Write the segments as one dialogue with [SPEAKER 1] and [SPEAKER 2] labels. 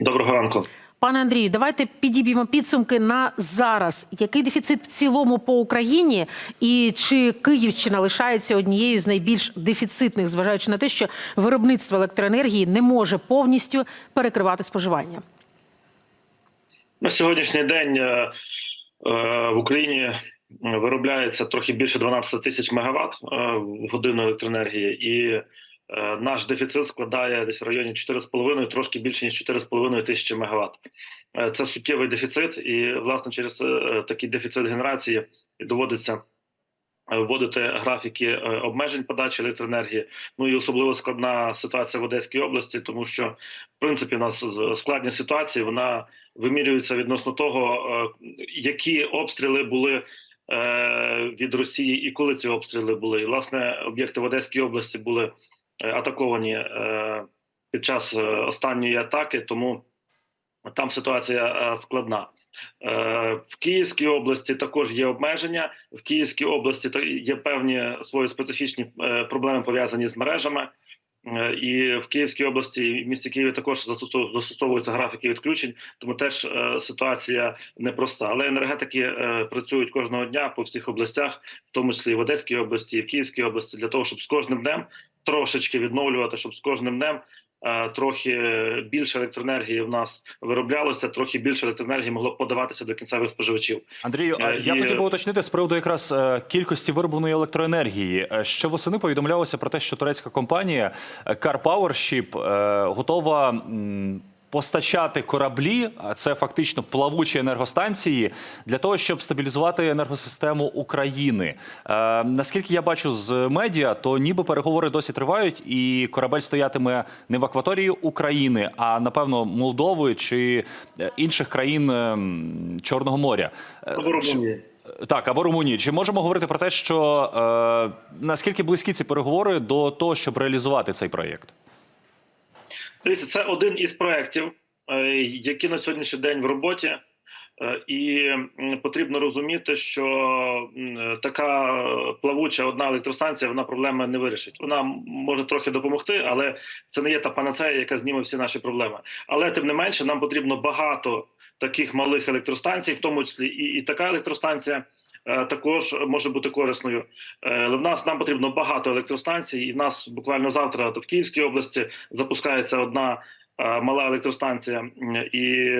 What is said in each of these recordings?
[SPEAKER 1] Доброго ранку.
[SPEAKER 2] Пане Андрію, давайте підіб'ємо підсумки на зараз. Який дефіцит в цілому по Україні, і чи Київщина лишається однією з найбільш дефіцитних, зважаючи на те, що виробництво електроенергії не може повністю перекривати споживання?
[SPEAKER 1] На сьогоднішній день е, е, в Україні виробляється трохи більше 12 тисяч мегаватт е, в годину електроенергії, і наш дефіцит складає десь в районі 4,5, трошки більше ніж 4,5 тисячі мегаватт. Е, Це суттєвий дефіцит, і власне через е, такий дефіцит генерації доводиться. е, Вводити графіки е, обмежень подачі електроенергії. Ну і особливо складна ситуація в Одеській області, тому що в принципі у нас складні ситуації вона вимірюється відносно того, е, які обстріли були е, від Росії і коли ці обстріли були. І, власне, об'єкти в Одеській області були е, атаковані е, під час е, останньої атаки, тому там ситуація е, складна. Е, В Київській області також є обмеження. В Київській області є певні свої специфічні е, проблеми пов'язані з мережами. Е, І в Київській області і в місті Києві також застосовуються графіки відключень, тому теж е, ситуація непроста. Але енергетики е, працюють кожного дня по всіх областях, в тому числі і в Одеській області, і в Київській області, для того, щоб з кожним днем трошечки відновлювати, щоб з кожним днем е, трохи більше електроенергії в нас вироблялося, трохи більше електроенергії могло подаватися до кінцевих споживачів.
[SPEAKER 3] Андрію,
[SPEAKER 1] Е,
[SPEAKER 3] я
[SPEAKER 1] і-
[SPEAKER 3] хотів би уточнити з приводу якраз е, кількості виробленої електроенергії. Ще восени повідомлялося про те, що турецька компанія Car Powership готова. Постачати кораблі, а це фактично плавучі енергостанції, для того, щоб стабілізувати енергосистему України. Е, наскільки я бачу з медіа, то ніби переговори досі тривають, і корабель стоятиме не в акваторії України, а напевно Молдови чи е, інших країн е, Чорного моря. Е,
[SPEAKER 1] Румунії.
[SPEAKER 3] так, або Румунії. Чи можемо говорити про те, що е, наскільки близькі ці переговори до того, щоб реалізувати цей проєкт?
[SPEAKER 1] Дивіться, це один із проєктів, е, які на сьогоднішній день в роботі. Е, І потрібно розуміти, що така плавуча одна електростанція вона проблеми не вирішить. Вона може трохи допомогти, але це не є та панацея, яка зніме всі наші проблеми. Але тим не менше, нам потрібно багато таких малих електростанцій, в тому числі і, і така електростанція. е, Також може бути корисною, Е, в нас нам потрібно багато електростанцій. І в нас буквально завтра в Київській області запускається одна мала електростанція. І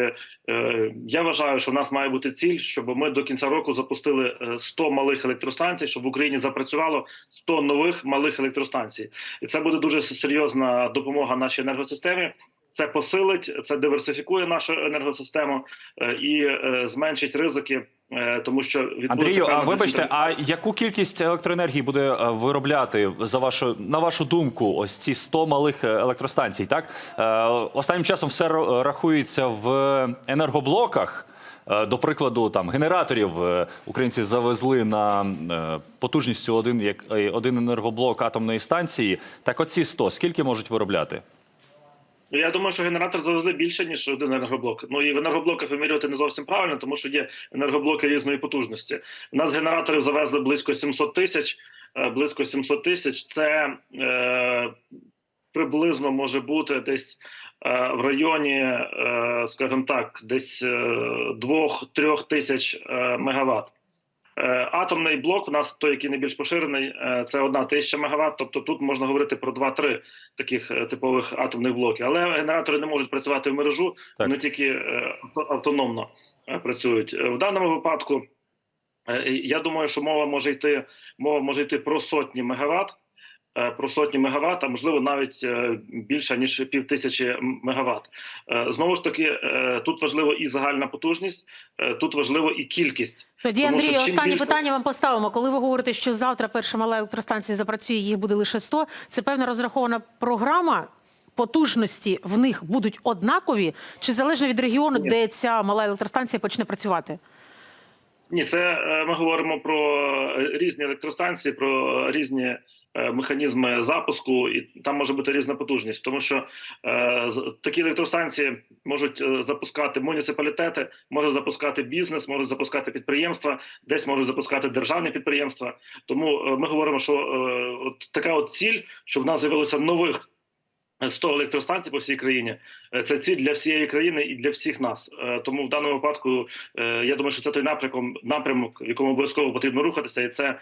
[SPEAKER 1] е, я вважаю, що в нас має бути ціль, щоб ми до кінця року запустили е, 100 малих електростанцій, щоб в Україні запрацювало 100 нових малих електростанцій. І це буде дуже серйозна допомога нашій енергосистемі. Це посилить, це диверсифікує нашу енергосистему е, і е, зменшить ризики, е, тому що
[SPEAKER 3] Андрію, а вибачте, а яку кількість електроенергії буде е, виробляти за вашу на вашу думку? Ось ці 100 малих е, електростанцій? Так Е, останнім часом все рахується в енергоблоках. Е, До прикладу, там генераторів е, українці завезли на е, потужністю один як е, один енергоблок атомної станції. Так, оці 100, скільки можуть виробляти?
[SPEAKER 1] Ну, Я думаю, що генератор завезли більше ніж один енергоблок. Ну і в енергоблоках вимірювати не зовсім правильно, тому що є енергоблоки різної потужності. У нас генераторів завезли близько 700 тисяч. Е, Близько 700 тисяч. Це е, приблизно може бути десь е, в районі, е, скажімо так, десь е, 2-3 тисяч е, мегаватт. Е, Атомний блок у нас той, який найбільш поширений, е, це одна тисяча мегаватт. Тобто тут можна говорити про 2-3 таких е, типових атомних блоки. Але генератори не можуть працювати в мережу,
[SPEAKER 3] Так.
[SPEAKER 1] вони тільки авто- автономно працюють. В даному випадку я думаю, що мова може йти мова може йти про сотні мегаватт. Е, Про сотні мегаватт, а можливо навіть е, більше ніж пів тисячі мегаватт. Е, Знову ж таки, тут важливо і загальна потужність, тут важливо і кількість.
[SPEAKER 2] Тоді,
[SPEAKER 1] Тому чим
[SPEAKER 2] останнє
[SPEAKER 1] більше-
[SPEAKER 2] питання вам поставимо. Коли ви говорите, що завтра перша мала електростанція запрацює, їх буде лише 100, це певна розрахована програма. Потужності в них будуть однакові, чи залежно від регіону,
[SPEAKER 1] Ні.
[SPEAKER 2] де ця мала електростанція почне працювати?
[SPEAKER 1] Ні, це е, ми говоримо про е, різні електростанції, про різні е, механізми запуску, і там може бути різна потужність, тому що е, такі електростанції можуть запускати муніципалітети, може запускати бізнес, можуть запускати підприємства, десь можуть запускати державні підприємства. Тому ми говоримо, що е, от така от ціль, щоб в нас з'явилося нових 100 електростанцій по всій країні. Е, Це ціль для всієї країни і для всіх нас. Е, Тому в даному випадку е, я думаю, що це той напрямок, напрямок, в якому обов'язково потрібно рухатися, і це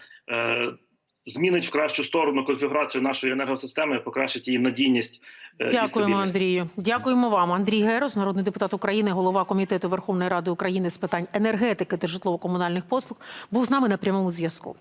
[SPEAKER 1] змінить в кращу сторону конфігурацію нашої енергосистеми, покращить її надійність. і
[SPEAKER 2] Дякуємо. Андрію. Дякуємо вам. Андрій Герос, народний депутат України, голова комітету Верховної Ради України з питань енергетики та житлово-комунальних послуг, був з нами на прямому зв'язку.